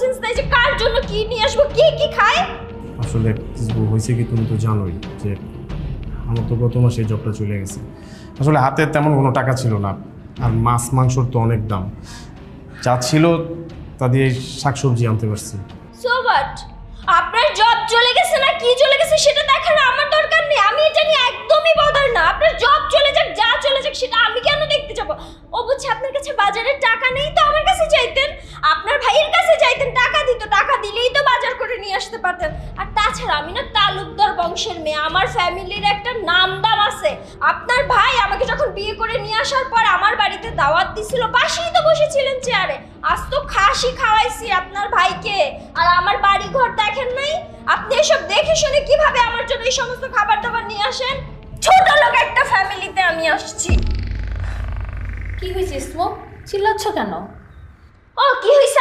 Sense নাই যে কার জন্য কি নিয়ে আসব কে কি খায়? আসলে হয়েছে কি তুমি তো জানোই যে আমার তো গত মাসে জবটা চলে গেছে। আসলে হাতে তেমন কোনো টাকা ছিল না আর মাছ মাংসর তো অনেক দাম। যা ছিল তা দিয়ে শাকসবজি আনতে পারছি। সো হোয়াট আপনার জব চলে গেছে না কি চলে গেছে সেটা দেখার আমার দরকার নেই। আমি এটা নিয়ে একদমই বদার না। আপনার জব চলে যাক যা চলে যাক সেটা আমি কেন দেখতে যাব? ও বুঝছে আপনার কাছে বাজারের টাকা নেই তো আমার কাছে চাইতেন আপনার ভাইয়ের কাছে চাইতেন টাকা দিত টাকা দিলেই তো বাজার করে নিয়ে আসতে পারতেন। আর তাছাড়া আমি না তালুকদার বংশের মেয়ে আমার ফ্যামিলির একটা নাম দাম আছে। আপনার ভাই আমাকে যখন বিয়ে করে নিয়ে আসার পর আমার বাড়িতে দাওয়াত দিছিল পাশেই তো বসেছিলেন চেয়ারে। আজ তো খাসি খাওয়াইছি আপনার ভাইকে। আর আমার বাড়ি ঘর দেখেন নাই? আপনি এসব দেখে শুনে কীভাবে আমার জন্য এই সমস্ত খাবার দাবার নিয়ে আসেন? ছোট লোক একটা ফ্যামিলিতে আমি আসছি। কি হয়েছে স্মোক? চিল্লাচ্ছ কেন? ও কি হয়েছে